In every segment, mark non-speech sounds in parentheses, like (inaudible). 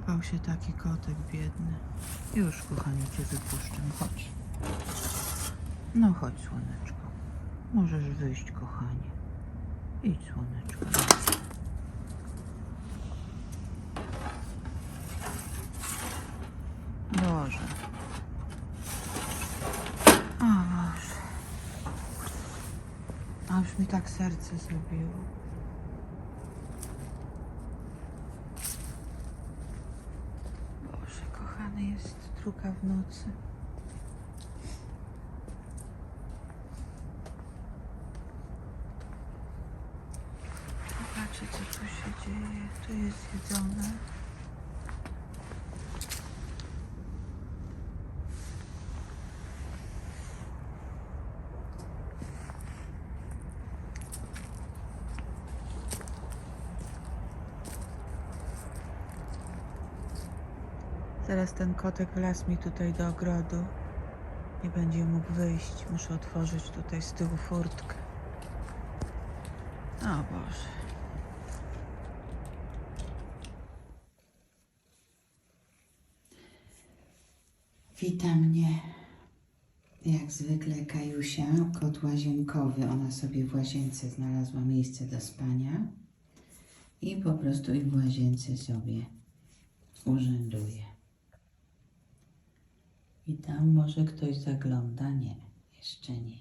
Złapał się taki kotek biedny. Już, kochanie, cię wypuszczę. Chodź. No chodź, słoneczko. Możesz wyjść, kochanie. Idź, słoneczko. Boże. O Boże. A już mi tak serce zrobiło. Boże, kochany jest druga w nocy. Zobaczcie, co tu się dzieje. To jest jedzone. Teraz ten kotek wlazł mi tutaj do ogrodu. Nie będzie mógł wyjść. Muszę otworzyć tutaj z tyłu furtkę. O Boże. Wita mnie jak zwykle Kajusia, kot łazienkowy. Ona sobie w łazience znalazła miejsce do spania i po prostu i w łazience sobie urzęduje. I tam może ktoś zagląda? Nie, jeszcze nie.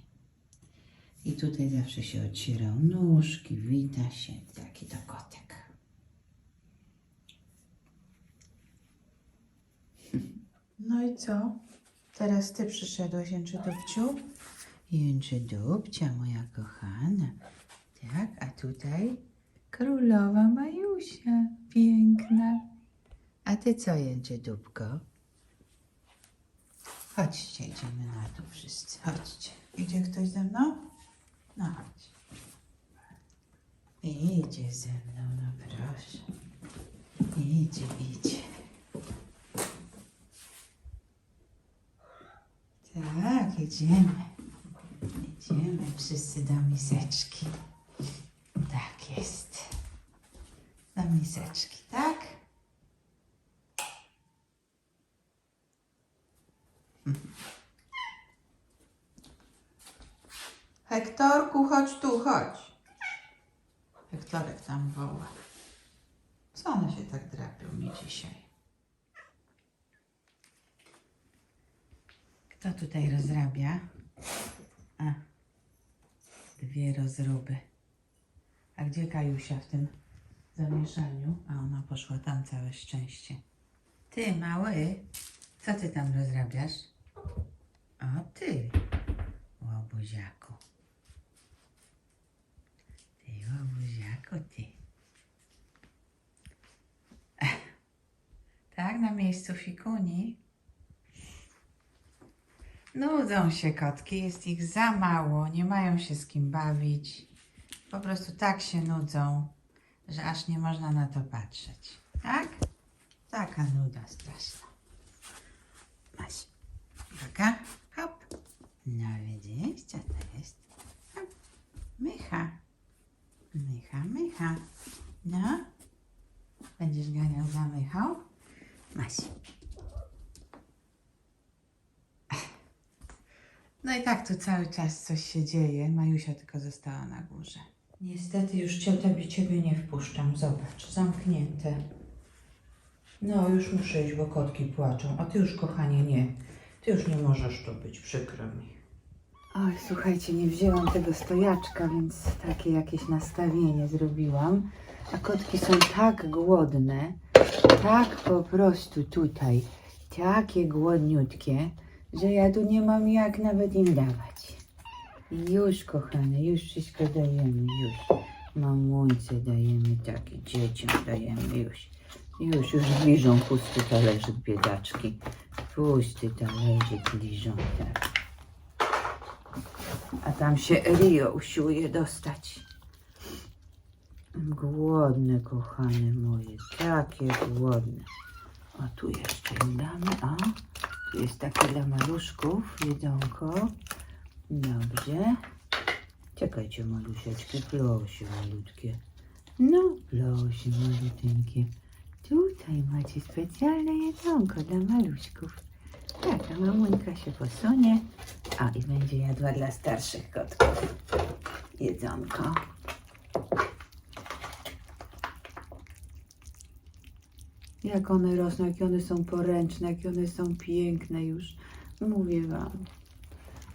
I tutaj zawsze się ociera o nóżki, wita się. Taki to kotek. No i co? Teraz ty przyszedłeś, Jęczydówciu? Jęczydupcia, moja kochana. Tak, a tutaj królowa Majusia, piękna. A ty co, Jęczydupko? Chodźcie, idziemy na dół wszyscy. Chodźcie. Idzie ktoś ze mną? No chodź. Idzie ze mną, no proszę. Idzie, idzie. Tak, idziemy. Idziemy wszyscy do miseczki. Tak jest. Do miseczki, tak? Hektorku, chodź tu, chodź. Hektorek tam woła. Co one się tak drapią mi dzisiaj? Kto tutaj rozrabia? A, dwie rozruby. A gdzie Kajusia w tym zamieszaniu? A ona poszła tam całe szczęście. Ty, mały, co ty tam rozrabiasz? O, ty, łobuziaku. Ty, łobuziaku, (laughs) ty. Tak, na miejscu fikuni? Nudzą się kotki, jest ich za mało, nie mają się z kim bawić. Po prostu tak się nudzą, że aż nie można na to patrzeć. Tak? Taka nuda straszna. Masz. Uwaga. No widzisz, co to jest? Mycha. Mycha, mycha. No. Będziesz ganiał za mychą? Masz. No i tak tu cały czas coś się dzieje. Majusia tylko została na górze. Niestety już ciota ciebie nie wpuszczam. Zobacz, zamknięte. No, już muszę iść, bo kotki płaczą. A ty już, kochanie, nie. Ty już nie możesz tu być, przykro mi. Oj, słuchajcie, nie wzięłam tego stojaczka, więc takie jakieś nastawienie zrobiłam. A kotki są tak głodne, tak po prostu tutaj, takie głodniutkie, że ja tu nie mam jak nawet im dawać. Już, kochane, już wszystko dajemy, już. Mamuńce dajemy, takie dzieciom dajemy, już. Już, już liżą pusty talerzyk, biedaczki. Pusty talerzyk liżą tak. A tam się Rio usiłuje dostać. Głodne, kochane moje, takie głodne. O, tu jeszcze damy, o. Tu jest takie dla maluszków, jedzonko. Dobrze. Czekajcie, malusieczki, proszę, malutkie. No, proszę, maluteńkie. Tutaj macie specjalne jedzonko dla maluśków. Tak, a mamuńka się posunie. A, i będzie jadła dla starszych kotków. Jedzonko. Jak one rosną, jakie one są poręczne, jakie one są piękne już. Mówię wam.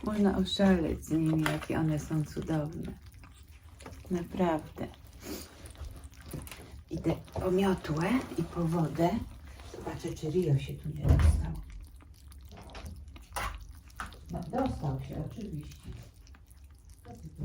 Można oszaleć z nimi, jakie one są cudowne. Naprawdę. Idę po miotłę i po wodę. Zobaczę, czy Rio się tu nie dostał. Dostał się, oczywiście. Co ty tu.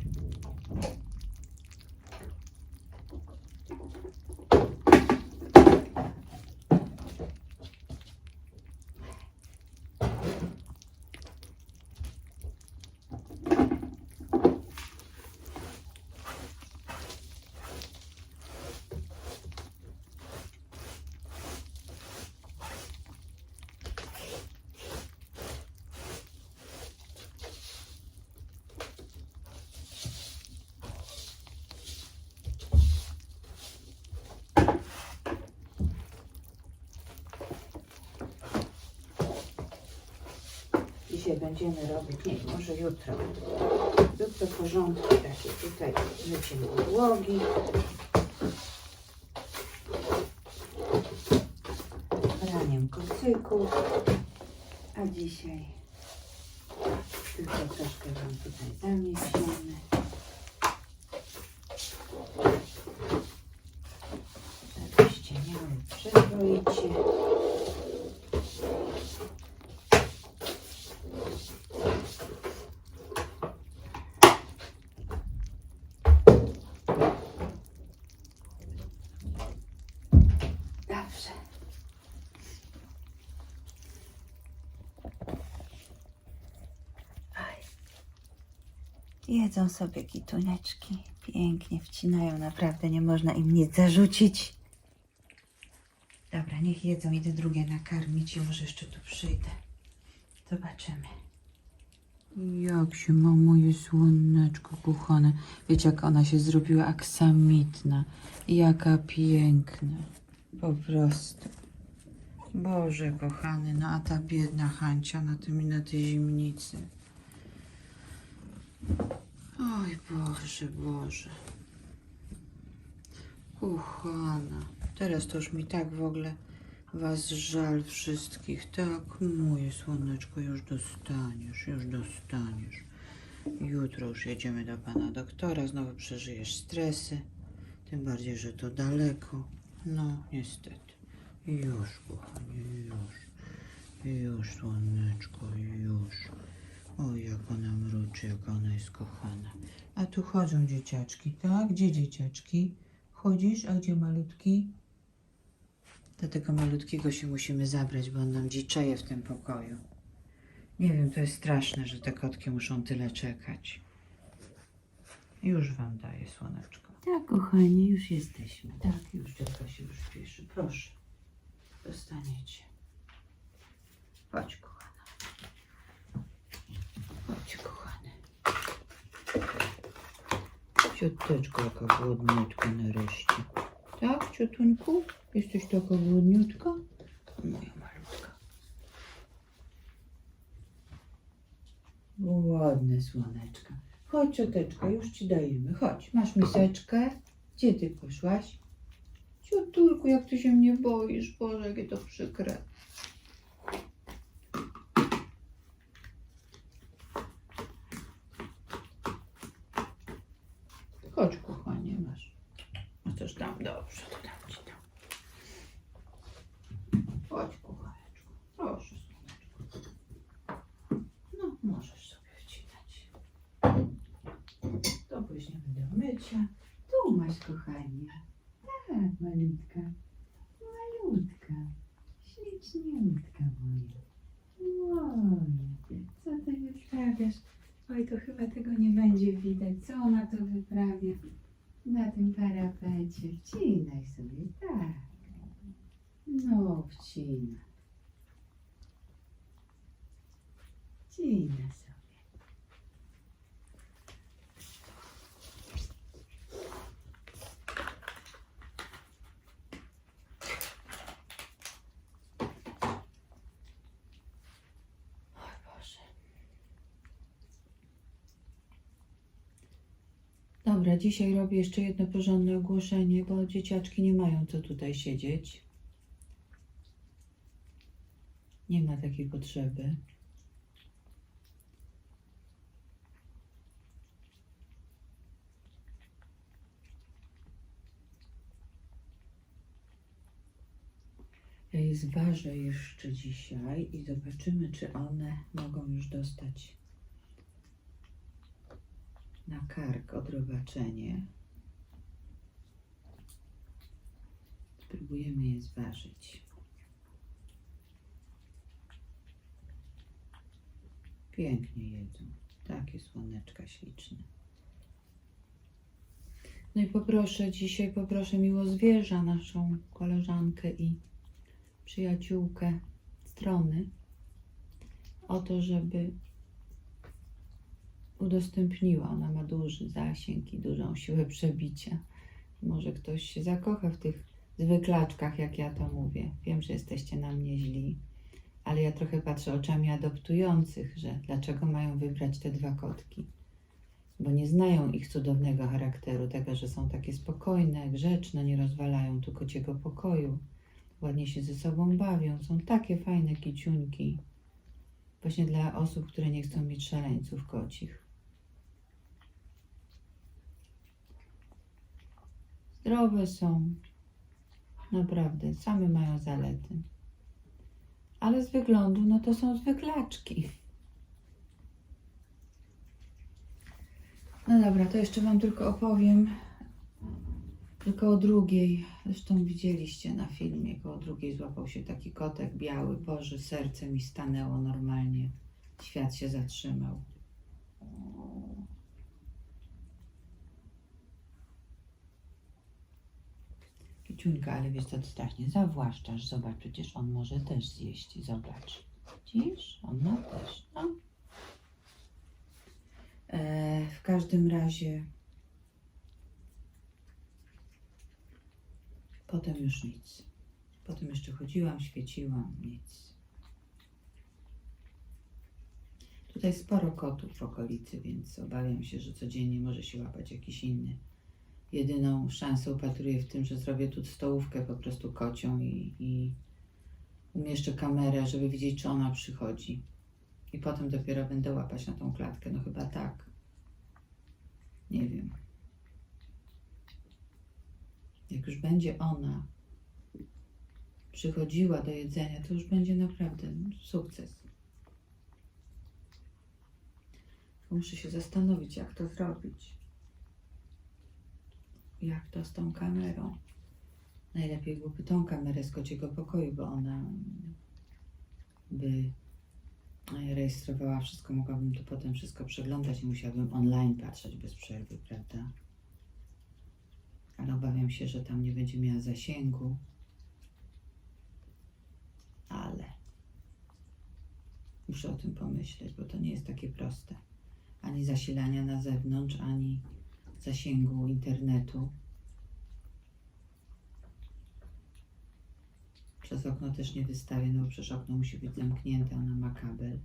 Dzisiaj będziemy robić, nie, może jutro. Jutro porządki takie tutaj, myciem podłogi. Praniem kocyków. A dzisiaj tylko troszkę Wam tutaj zamiesiemy. Żebyście miały przyzwoicie. Dobrze. Aj. Jedzą sobie kituneczki. Pięknie wcinają, naprawdę nie można im nic zarzucić. Dobra, niech jedzą, idę drugie nakarmić i może jeszcze tu przyjdę. Zobaczymy. Jak się ma moje słoneczko kochane. Wiecie, jak ona się zrobiła aksamitna. Jaka piękna. Po prostu. Boże kochany, no a ta biedna Hancia na tym na tej zimnicy. Oj Boże, Boże. Kochana. Teraz to już mi tak w ogóle was żal wszystkich. Tak, moje słoneczko, już dostaniesz, już dostaniesz. Jutro już jedziemy do pana doktora, znowu przeżyjesz stresy. Tym bardziej, że to daleko. No, niestety. Już, kochanie, już. Już, słoneczko, już. Oj, jak ona mruczy, jak ona jest kochana. A tu chodzą dzieciaczki, tak? Gdzie dzieciaczki? Chodzisz? A gdzie malutki? Do tego malutkiego się musimy zabrać, bo on nam dziczeje w tym pokoju. Nie wiem, to jest straszne, że te kotki muszą tyle czekać. Już wam daję słoneczko. Tak, kochani, już jesteśmy. Tak, już dziadka się już śpieszy. Proszę, dostaniecie. Chodź, kochana. Chodź, kochany. Cioteczko, jaka głodniutka nareszcie. Tak, ciotuńku? Jesteś taka głodniutka? Moja malutka. Ładne słoneczka. Chodź, cioteczka, już ci dajemy. Chodź, masz miseczkę. Gdzie ty poszłaś? Ciotulku, jak ty się mnie boisz. Boże, jakie to przykre. Chodź, kochanie, masz. A coś tam dobrze, to dam ci tam. Chodź, kochaneczku. Proszę, słoneczko. No, możesz sobie wcinać. To weźmiemy mycia. Tu masz, kochanie. Tak, malutka. Malutka. Śliczniutka moja. Oj, co ty wyprawiasz? Oj, to chyba tego nie będzie widać. Co ona to wyprawia? Na tym parapecie. Wcinaj sobie, tak. No, wcina. Wcina dzisiaj robię jeszcze jedno porządne ogłoszenie, bo dzieciaczki nie mają co tutaj siedzieć. Nie ma takiej potrzeby. Ja je zważę jeszcze dzisiaj i zobaczymy, czy one mogą już dostać na kark odrobaczenie. Spróbujemy je zważyć. Pięknie jedzą. Takie słoneczka śliczne. No i poproszę dzisiaj, poproszę miło zwierza, naszą koleżankę i przyjaciółkę strony o to, żeby udostępniła. Ona ma duży zasięg i dużą siłę przebicia. Może ktoś się zakocha w tych zwyklaczkach, jak ja to mówię. Wiem, że jesteście na mnie źli, ale ja trochę patrzę oczami adoptujących, że dlaczego mają wybrać te dwa kotki. Bo nie znają ich cudownego charakteru, tego, że są takie spokojne, grzeczne, nie rozwalają tu kociego pokoju ładnie się ze sobą bawią. Są takie fajne kiciuńki. Właśnie dla osób, które nie chcą mieć szaleńców kocich. Zdrowe są. Naprawdę, same mają zalety. Ale z wyglądu, no to są zwyklaczki. No dobra, to jeszcze Wam tylko opowiem tylko o drugiej, zresztą widzieliście na filmie, koło drugiej złapał się taki kotek biały. Boże, serce mi stanęło normalnie. Świat się zatrzymał. Kiciuńka, ale wiesz co, ty strasznie zawłaszczasz. Zobacz, przecież on może też zjeść. Zobacz. Widzisz? On ma też, no. E, w każdym razie Potem już nic. Potem jeszcze chodziłam, świeciłam, nic. Tutaj sporo kotów w okolicy, więc obawiam się, że codziennie może się łapać jakiś inny. Jedyną szansę upatruję w tym, że zrobię tu stołówkę po prostu kocią i, i umieszczę kamerę, żeby widzieć, czy ona przychodzi. I potem dopiero będę łapać na tą klatkę. No chyba tak. Nie wiem. Jak już będzie ona przychodziła do jedzenia, to już będzie naprawdę sukces. Muszę się zastanowić, jak to zrobić. Jak to z tą kamerą. Najlepiej byłoby tą kamerę z kociego pokoju, bo ona by rejestrowała wszystko. Mogłabym tu potem wszystko przeglądać i musiałabym online patrzeć bez przerwy, prawda? ale obawiam się, że tam nie będzie miała zasięgu. Ale Muszę o tym pomyśleć, bo to nie jest takie proste. Ani zasilania na zewnątrz, ani zasięgu internetu. Przez okno też nie wystawię, no bo przecież okno musi być zamknięte, ona ma kabel.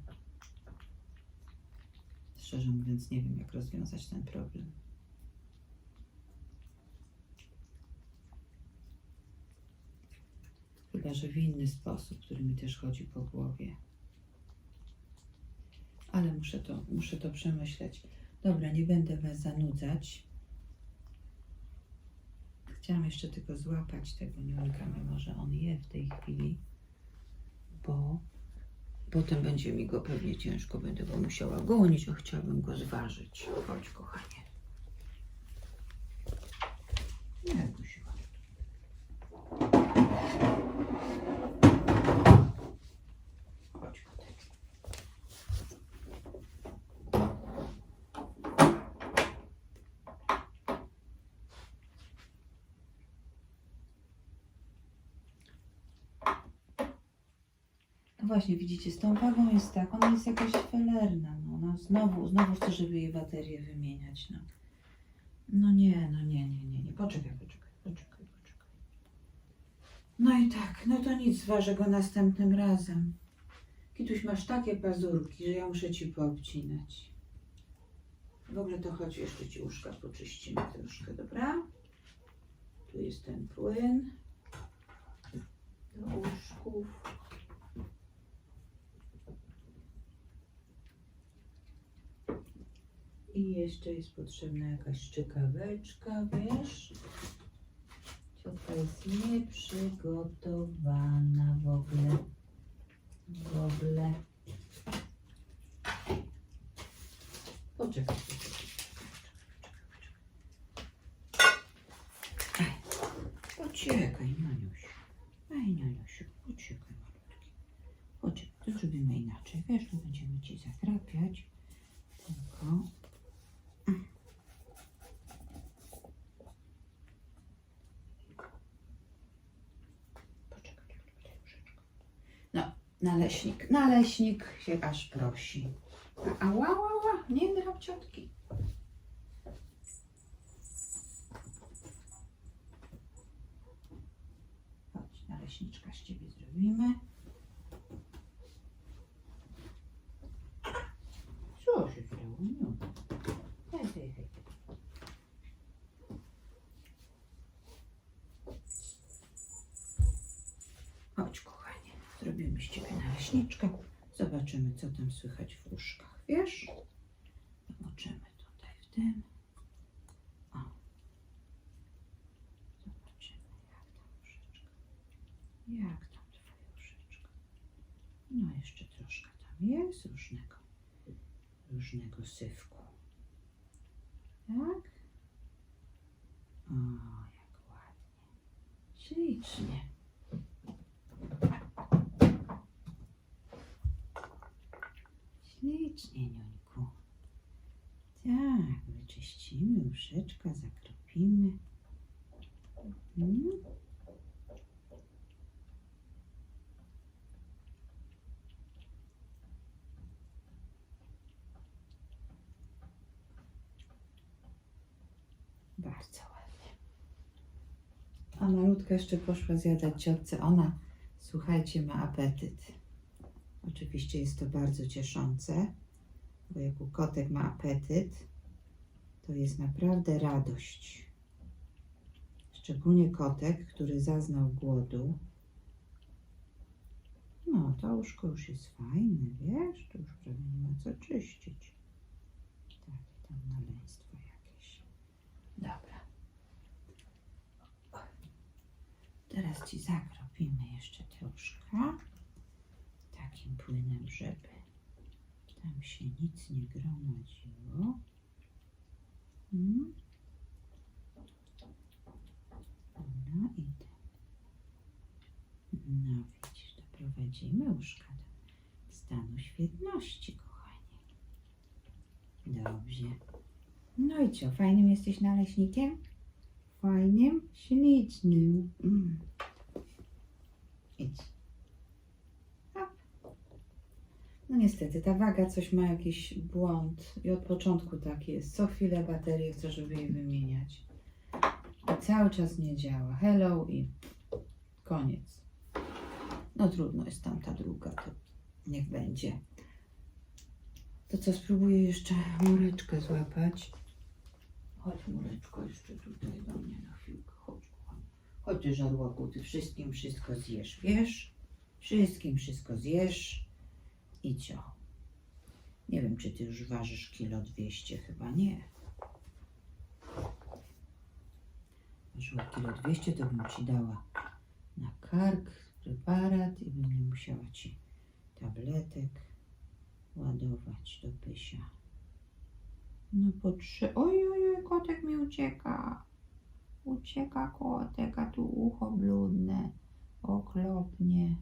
Szczerze mówiąc, nie wiem, jak rozwiązać ten problem. Chyba, że w inny sposób, który mi też chodzi po głowie. Ale muszę to, muszę to przemyśleć. Dobra, nie będę Was zanudzać. Chciałam jeszcze tylko złapać tego niunka, mimo że on je w tej chwili, bo potem będzie mi go pewnie ciężko, będę go musiała gonić, a chciałabym go zważyć. Chodź, kochanie. Nie, właśnie, widzicie, z tą wagą jest tak, ona jest jakaś felerna, no ona znowu, znowu chce, żeby jej baterię wymieniać, no. No nie, no nie, nie, nie, nie, poczekaj, poczekaj, poczekaj, poczekaj. No i tak, no to nic, zważę go następnym razem. Kituś, masz takie pazurki, że ja muszę ci poobcinać. W ogóle to chodź, jeszcze ci uszka poczyścimy troszkę, dobra? Tu jest ten płyn do uszków. I jeszcze jest potrzebna jakaś szczykaweczka, wiesz? Ciotka jest nieprzygotowana w ogóle. W ogóle. Poczekaj, poczekaj. Aj, Poczekaj, Nianiusiu. Aj, Nianiusiu, poczekaj, malutki. Poczekaj, to zrobimy inaczej. Wiesz, tu będziemy ci zakrapiać. Tylko Poczekaj, tutaj troszeczkę. No, naleśnik, naleśnik się aż prosi. A ła, ła, ła, nie drap ciotki. Chodź, naleśniczka z ciebie zrobimy. Co się? Nie. Hej, hej, hej. Chodź, zrobimy z ciebie naleśniczkę. Zobaczymy, co tam słychać w uszkach, wiesz? Zobaczymy tutaj w tym. O. Zobaczymy, jak tam uszeczka. Jak tam twoja uszeczka. No, jeszcze troszkę tam jest różnego, różnego sywku. Tak? O, jak ładnie. Ślicznie. Ślicznie, Niuńku. Tak, wyczyścimy uszeczka, zakropimy. Mm. Bardzo ładnie. A malutka jeszcze poszła zjadać ciotce. Ona, słuchajcie, ma apetyt. Oczywiście jest to bardzo cieszące, bo jak u kotek ma apetyt, to jest naprawdę radość. Szczególnie kotek, który zaznał głodu. No, to łóżko już jest fajne, wiesz? To już prawie nie ma co czyścić. Tak, tam naleństwo jakieś. Dobra. Teraz Ci zakropimy jeszcze te łóżka takim płynem, żeby tam się nic nie gromadziło. No i tak. No widzisz, doprowadzimy łóżka do stanu świetności, kochanie. Dobrze. No i co, fajnym jesteś naleśnikiem? Fajnym, ślicznym. Mm. Idź. No niestety, ta waga coś ma jakiś błąd i od początku tak jest. Co chwilę baterię chcę, żeby jej wymieniać. I cały czas nie działa. Hello i koniec. No trudno jest tam ta druga, to niech będzie. To co, spróbuję jeszcze mureczkę złapać. Chodź mureczko jeszcze tutaj do mnie na chwilkę. Chodź, kochanie. Chodź ty żarłoku, ty wszystkim wszystko zjesz, wiesz? Wszystkim wszystko zjesz i? Nie wiem, czy ty już ważysz kilo 200, chyba nie. Ważyła kilo 200, to bym ci dała na kark preparat i bym nie musiała ci tabletek ładować do pysia. No potrze... Oj, oj, oj, kotek mi ucieka. Ucieka kotek, a tu ucho bludne. Oklopnie.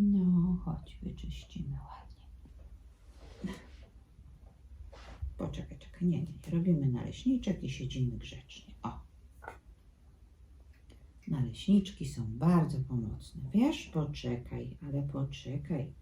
No, chodź, wyczyścimy ładnie. Poczekaj, czekaj, nie, nie. Robimy naleśniczek i siedzimy grzecznie. O. Naleśniczki są bardzo pomocne. Wiesz, poczekaj, ale poczekaj.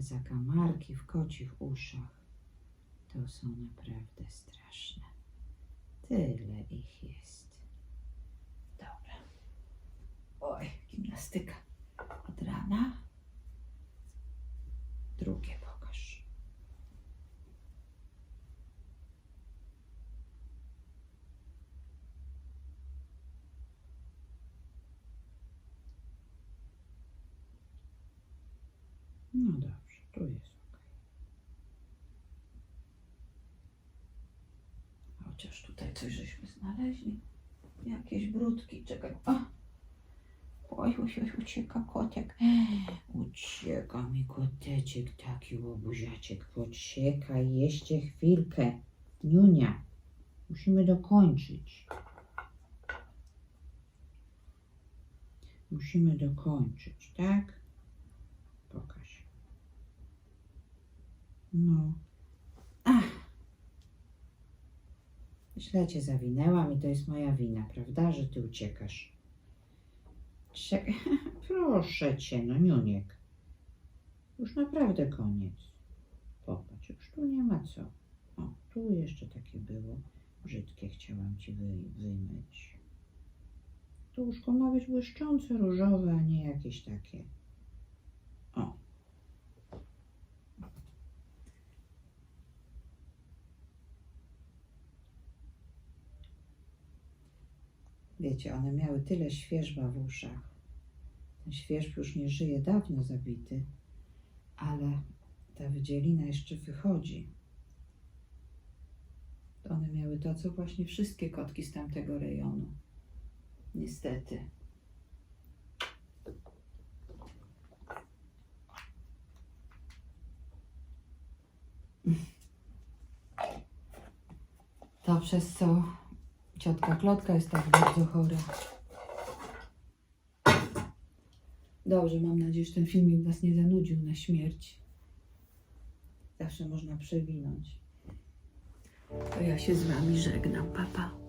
Zakamarki w kocich uszach to są naprawdę straszne. Tyle ich jest. Dobra. Oj, gimnastyka. Od rana. Drugie pokaż. No dobrze, tu jest ok. Chociaż tutaj coś żeśmy znaleźli. Jakieś brudki. Czekaj. O! Oj, oj, oj, ucieka kotek. Ucieka mi koteczek, taki łobuziaczek. Poczekaj jeszcze chwilkę. Niunia, musimy dokończyć. Musimy dokończyć, tak? No. Ach. Źle cię zawinęłam i to jest moja wina, prawda, że ty uciekasz. (laughs) Proszę cię, no Niuniek. Już naprawdę koniec. Popatrz, już tu nie ma co. O, tu jeszcze takie było. Brzydkie chciałam ci wy, wymyć. To łóżko ma być błyszczące, różowe, a nie jakieś takie. O. Wiecie, one miały tyle świeżba w uszach. Ten świeżb już nie żyje, dawno zabity, ale ta wydzielina jeszcze wychodzi. One miały to, co właśnie wszystkie kotki z tamtego rejonu. Niestety. To przez co ciotka Klotka jest tak bardzo chora. Dobrze, mam nadzieję, że ten filmik Was nie zanudził na śmierć. Zawsze można przewinąć. To ja się z Wami żegnam, papa.